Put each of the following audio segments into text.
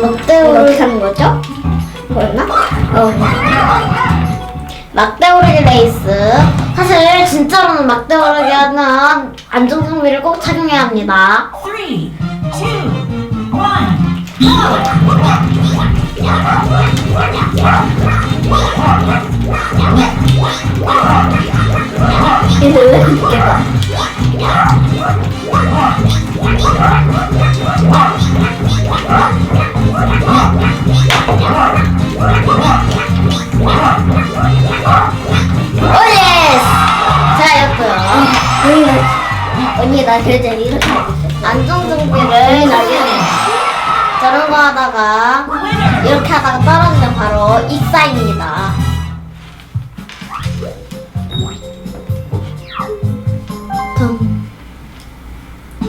막대오르기 하는 거죠? 뭐였나? 어. 막대오르기 레이스. 사실 진짜로는 막대오르기 하는 안전장비를 꼭 착용해야 합니다. Three, two, one, go! 이거 왜 이렇게 봐? 오예스! 자, 이었고요. 언니, 나 그래도 이렇게. 안전장비를 날리는 저런 거 하다가 이렇게 하다가 떨어지면 바로 익사입니다. tum.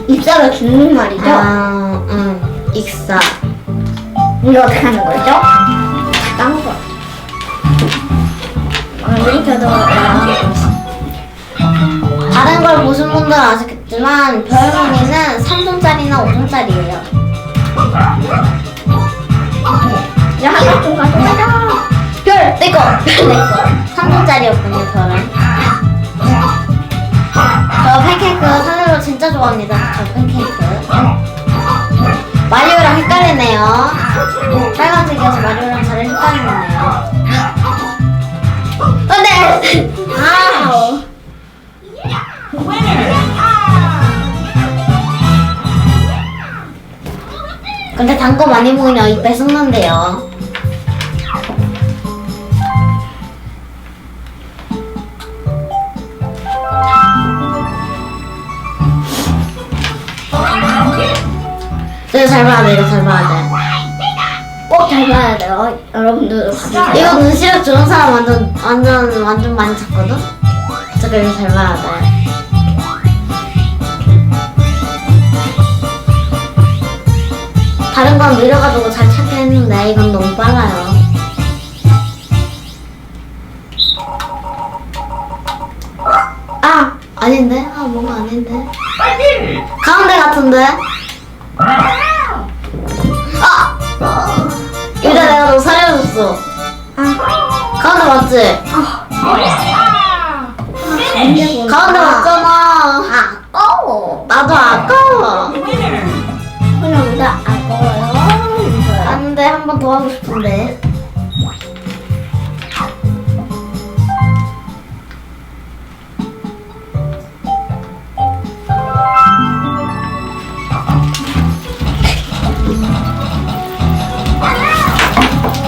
입사가 죽는 말이죠? 아, 응. 익사. 어떻게 하는 거죠? 까먹어. 이렇게 하다가 다른 걸 보신 분들은 아시겠지만 별머리는 3분짜리나 5분짜리예요. 야, 하나 좀 가져가자. 별, 내 거, 별, 내 거. 3분짜리였군요, 별은. 저 팬케이크 사실로 진짜 좋아합니다. 저 팬케이크. 마리오랑 헷갈리네요. 빨간색이어서 마리오랑 잘 헷갈리네요. 안돼. 아우. Winner! 근데 단거 많이 먹으면 입에 썩는데요. 잘 봐야 돼, 이거 잘 봐야 돼. 꼭 잘 봐야 돼요. 여러분들도 봐주세요. 이거 눈시력 좋은 사람 완전, 완전, 완전 많이 찾거든? 저거 이거 잘 봐야 돼. 다른 건 느려가지고 잘 찾긴 했는데 이건 너무 빨라요. 아 아닌데? 아 뭔가 아닌데? 가운데 같은데? 맞지? 가운데 맞잖아. 아까워. 나도 아까워. 그냥 나 아까워요. 안돼 한 번 더 하고 싶은데.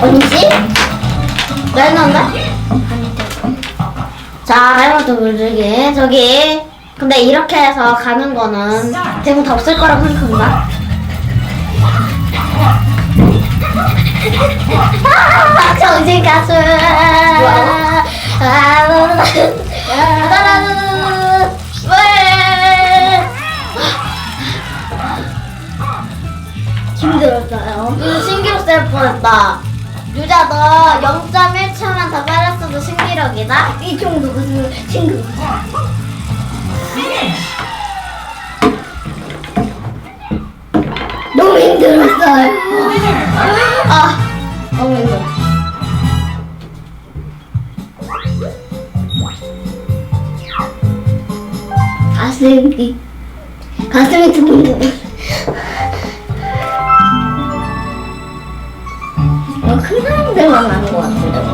어디지? 레는 데? 자, 레몬드 물들기 저기. 근데 이렇게 해서 가는 거는 대부분 다 없을 거라고 생각합니다. 아, 정신 가수. 왜? 힘들었어요. 응, 신기록 셀 뻔했다. 유자 너0.1 1억이다? 이 정도 무슨 친구야? 너무 힘들었어요. 아, 너무 힘들. 가슴이, 가슴이 두근두근. 아, 큰 사람들만 하는 것 같은데.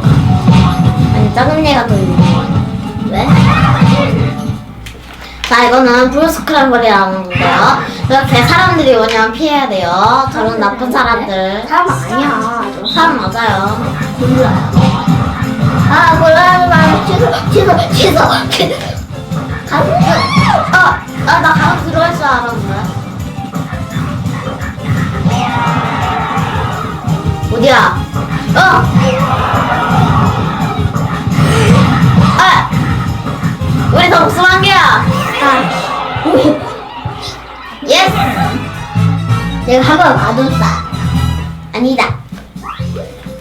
있는 것 같아. 왜? 자 이거는 브루스크램블이라는 건데요. 이렇게 사람들이 오면 피해야 돼요. 저런 나쁜 사람들. 사람 아니야. 사람 맞아요. 골라요. 아 골라요 말 취소 취소 취소 취소. 가수 아아나 가수 들어갈 줄 알았는데. 어디야? 어. 예스. 내가 학원 가뒀다. 아니다.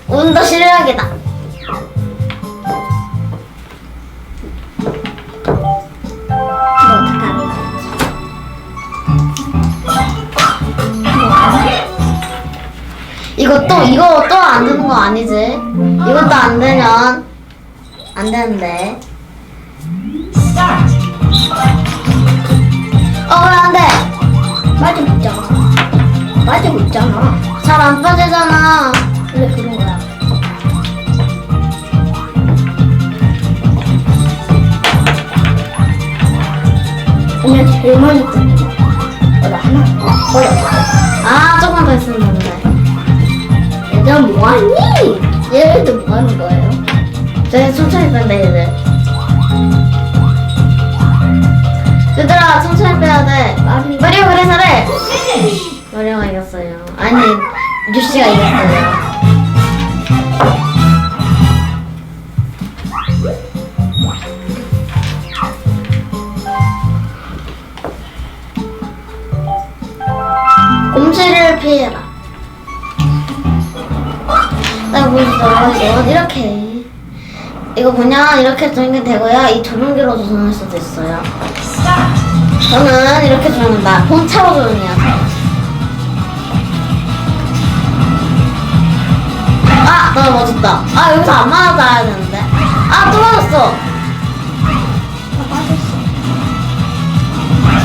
운도 실력이다. 이거 어떡하는 거지? 이거 또 이거 또 안 되는 거 아니지? 이것도 안 되면 안 되는데. 어왜안 돼? 빠지고 있잖아. 빠지고 있잖아. 잘 안 빠지잖아. 원래 그런 거야. 그냥 제일 많이 빠지고. 어, 나 하나. 어, 아 조금만 더 했으면 되는데. 얘들아 뭐하니? 얘네들 뭐하는 거예요? 저희 천천히 뺀다 얘들. 얘들아 천천히 빼야 돼. 마리오 그래 잘해. Finish. 마리오가 이겼어요. 아니 유씨가 이겼어요. 곰치를 피해라. 나 보이시죠? 이건 이렇게. 이거 그냥 이렇게 조이면 되고요. 이 조종기로 조종할 수도 있어요. 저는 이렇게 조종한다. 본체로 조종해야 돼. 아, 너무 멋졌다. 아, 여기서 안 맞아야 되는데. 아, 또 맞았어.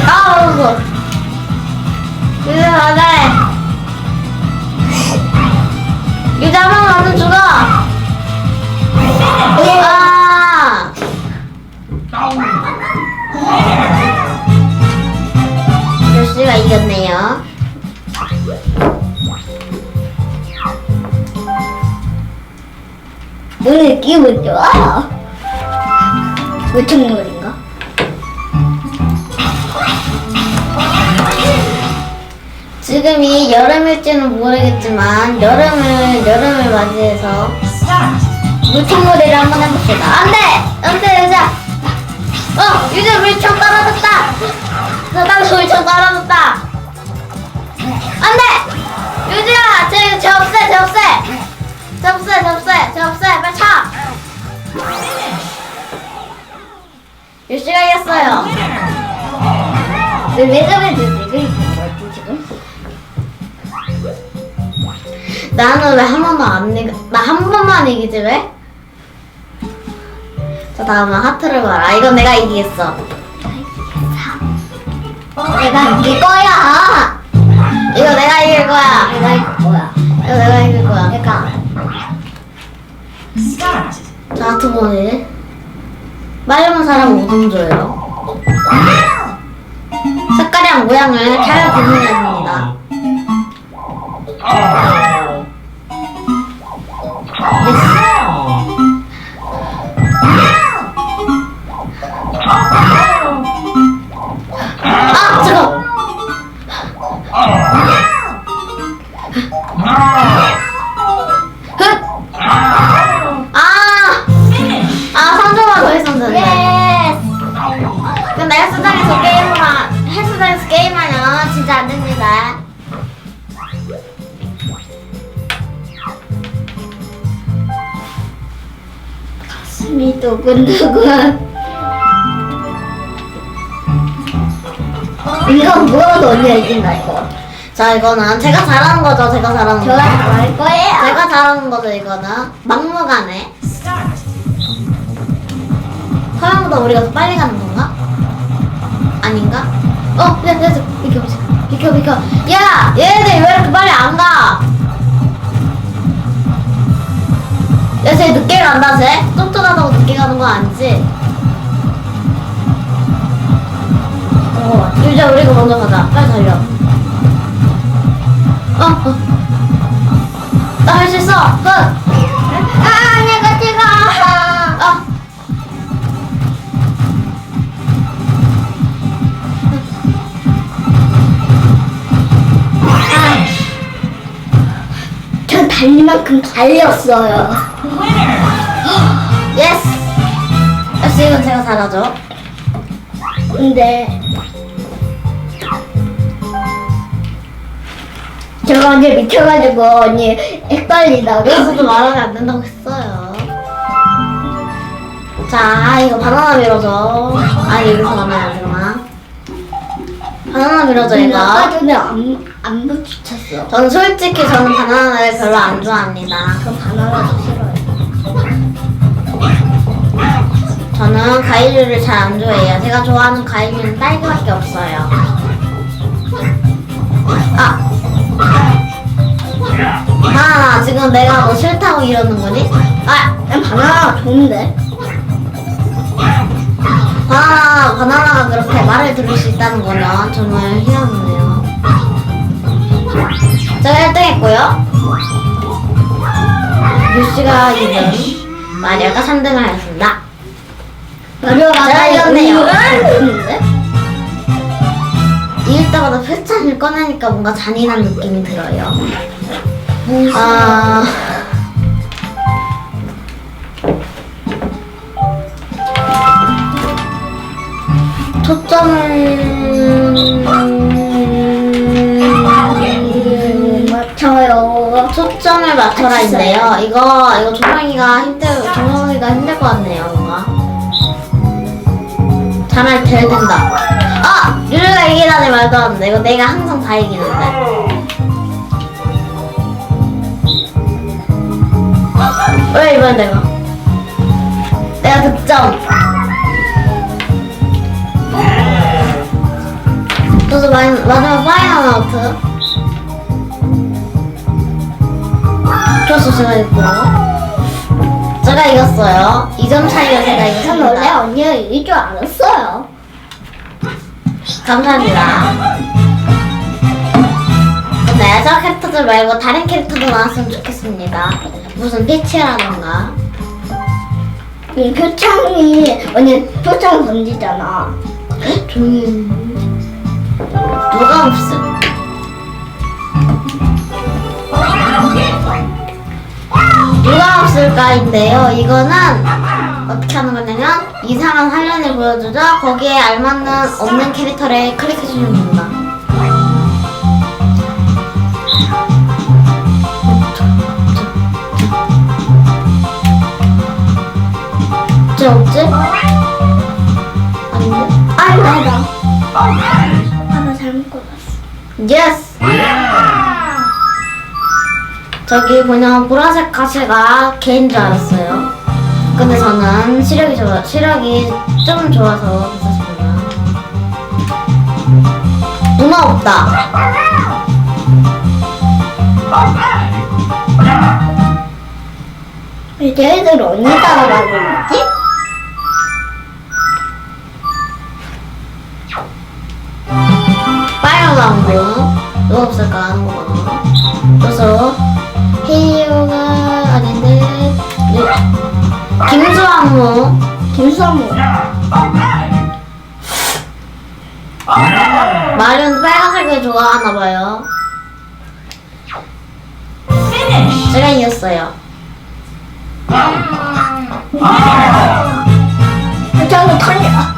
아, 맞았어. 이제 안 돼. 이제 한번 맞으면 죽어. 오늘 기분 좋아. 외청놀인가? 지금이 여름일지는 모르겠지만 여름을 여름을 맞이해서. 물총놀이를 한번 해봅시다. 안돼, 안돼 유자. 어, 유자 물총 떨어졌다. 이겼어요. 왜 있는 거지 지금? 나는 왜 한 번만 안 이겨? 나한 번만 이기지 왜? 자 다음은 하트를 봐라. 이건 내가 이기겠어. 내가 이길 거야. 이거 내가 이길 거야. 내가 이길 거야. 이거 내가 이길 거야. Start. 자 하트 보니 빨리면 사람 5등 줘요. 색깔이랑 모양을 잘 구분해야 합니다. 아 잠깐. 숨이 두근두근. 이건 뭐라도 언니가 이긴다 이거. 자, 이거는 제가 잘하는 거죠, 제가 잘하는 거. 저가 잘할 거예요. 제가 잘하는 거죠, 이거는. 막무가내. 서양보다 우리가 더 빨리 가는 건가? 아닌가? 어, 야, 야, 야, 비켜, 비켜, 비켜, 비켜. 야, 얘네들 왜 이렇게 빨리 안 가? 야, 쟤 늦게 간다, 쟤? 쫓겨나다고 늦게 가는 거 아니지? 어, 유자, 우리가 먼저 가자. 빨리 달려. 어, 어. 나 할 수 있어. 흥. 아 내가 제가. 아. 전 달리만큼 달렸어요. Winner. 예스! 역시 이건 제가 잘하죠. 근데 제가 언니 미쳐가지고 언니 헷갈리다고. 여기서도 말하면 안 된다고 했어요. 자, 이거 바나나 밀어줘. 아니, 여기서 만나야 되나? 바나나 밀어줘 아까 이거. 전에 안, 안 붙였어. 저는 솔직히 저는 바나나를 별로 안 좋아합니다. 그럼 바나나도 싫어요. 저는 과일류를 잘 안 좋아해요. 제가 좋아하는 과일류는 딸기밖에 없어요. 아! 바나나 지금 내가 뭐 싫다고 이러는 거니? 아! 난 바나나가 좋은데. 바나나, 바나나가 그렇게 말을 들을 수 있다는 거면 정말 희한하네요. 제가 1등 했고요. 유씨가 2등, 마리아가 3등을 하였습니다. 마리오가 잘 이겼네요. 좋은데? 이길 때마다 표창을 꺼내니까 뭔가 잔인한 느낌이 들어요. 아. 초점을 맞춰라인데요. 이거 이거 조명이가 힘들 조명이가 힘들 것 같네요. 뭔가 잘할 될 된다. 아 류루가 이기다니 말도 안 돼. 이거 내가 항상 다 이기는데. 왜 이번 내가? 내가 득점. 저도 마- 마지막 파이널 아웃. 제가 이겼고. 제가 이겼어요. 2점 차이가 제가 전 원래 이겼습니다. 언니가 이길 줄 알았어요. 감사합니다. 네, 저 캐릭터들 말고 다른 캐릭터도 나왔으면 좋겠습니다. 무슨 피치라던가. 이 표창이 언니 표창 던지잖아. 조용히 해. 누가 없음? 누가 없을까인데요. 이거는 어떻게 하는 거냐면 이상한 화면을 보여주죠. 거기에 알맞는 없는 캐릭터를 클릭해주면 됩니다. 쟤 없지? 아닌데? 아, 나다. 하나 잘못 골랐어. 예스! 저기 그냥 보라색 가시가 개인 줄 알았어요. 근데 저는 시력이 좋아, 시력이 좀 좋아서 괜찮습니다. 누나 없다. 왜 쟤들 언니 따라가고 있지? 빨간 왕국 누가 없을까 김수왕무 김수모. 마리오는 빨간색을 좋아하나 봐요. Finish. 제가 이겼어요. 표창은 털려.